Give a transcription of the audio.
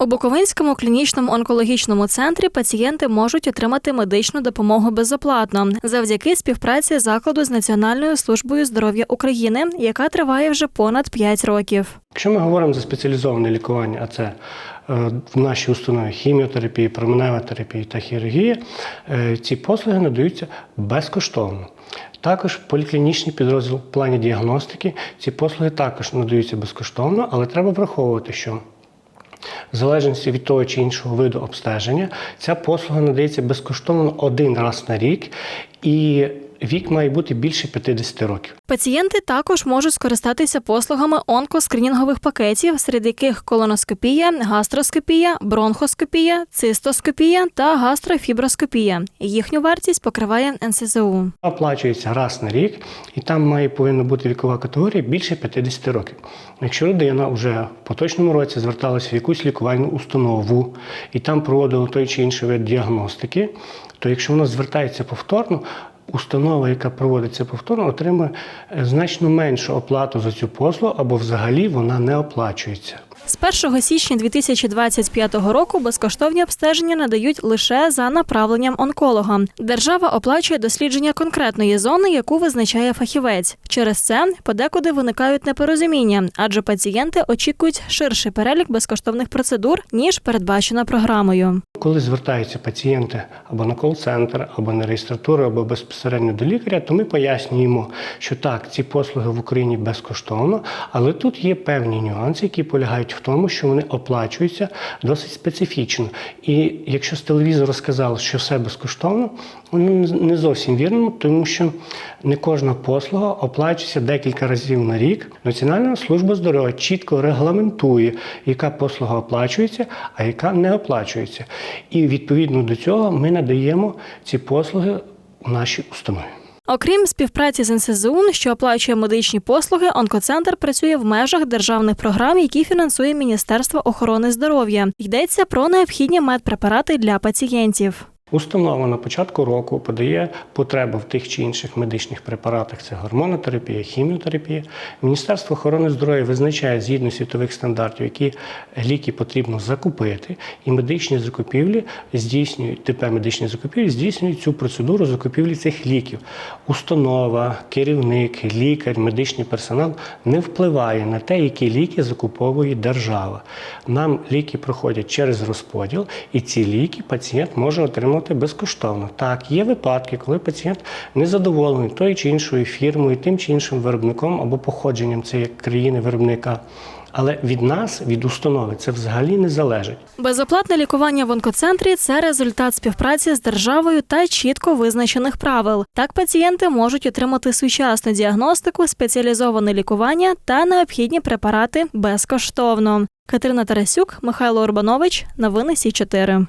У Буковинському клінічному онкологічному центрі пацієнти можуть отримати медичну допомогу безоплатно завдяки співпраці закладу з Національною службою здоров'я України, яка триває вже понад 5 років. Якщо ми говоримо за спеціалізоване лікування, а це е, в нашій установі хіміотерапії, променева терапія та хірургія, е, ці послуги надаються безкоштовно. Також поліклінічний підрозділ в плані діагностики ці послуги також надаються безкоштовно, але треба враховувати, що в залежності від того чи іншого виду обстеження, ця послуга надається безкоштовно один раз на рік, і вік має бути більше 50 років. Пацієнти також можуть скористатися послугами онкоскринінгових пакетів, серед яких колоноскопія, гастроскопія, бронхоскопія, цистоскопія та гастрофіброскопія. Їхню вартість покриває НСЗУ. Оплачується раз на рік, і там має повинна бути вікова категорія більше 50 років. Якщо людина вже в поточному році зверталася в якусь лікувальну установу і там проводила той чи інший вид діагностики, то якщо вона звертається повторно, установа, яка проводиться повторно, отримує е, значно меншу оплату за цю послугу або взагалі вона не оплачується. З 1 січня 2025 року безкоштовні обстеження надають лише за направленням онколога. Держава оплачує дослідження конкретної зони, яку визначає фахівець. Через це подекуди виникають непорозуміння, адже пацієнти очікують ширший перелік безкоштовних процедур ніж передбачено програмою. Коли звертаються пацієнти або на кол-центр, або на реєстратуру, або безпосередньо до лікаря, то ми пояснюємо, що так, ці послуги в Україні безкоштовно, але тут є певні нюанси, які полягають в тому, що вони оплачуються досить специфічно. І якщо з телевізору сказали, що все безкоштовно, воно не зовсім вірно, тому що не кожна послуга оплачується декілька разів на рік. Національна служба здоров'я чітко регламентує, яка послуга оплачується, а яка не оплачується. І відповідно до цього ми надаємо ці послуги в нашій установі. Окрім співпраці з НСЗУ, що оплачує медичні послуги, онкоцентр працює в межах державних програм, які фінансує Міністерство охорони здоров'я. Йдеться про необхідні медпрепарати для пацієнтів. Установа на початку року подає потребу в тих чи інших медичних препаратах. Це гормонотерапія, хіміотерапія. Міністерство охорони здоров'я визначає згідно світових стандартів, які ліки потрібно закупити, і медичні закупівлі здійснюють ТП медичні закупівлі, здійснюють цю процедуру закупівлі цих ліків. Установа, керівник, лікар, медичний персонал не впливає на те, які ліки закуповує держава. Нам ліки проходять через розподіл, і ці ліки пацієнт може отримати безкоштовно. Так, є випадки, коли пацієнт не задоволений тою чи іншою фірмою, тим чи іншим виробником або походженням цієї країни виробника. Але від нас, від установи, це взагалі не залежить. Безоплатне лікування в онкоцентрі це результат співпраці з державою та чітко визначених правил. Так пацієнти можуть отримати сучасну діагностику, спеціалізоване лікування та необхідні препарати безкоштовно. Катерина Тарасюк, Михайло Урбанович, новини Сі 4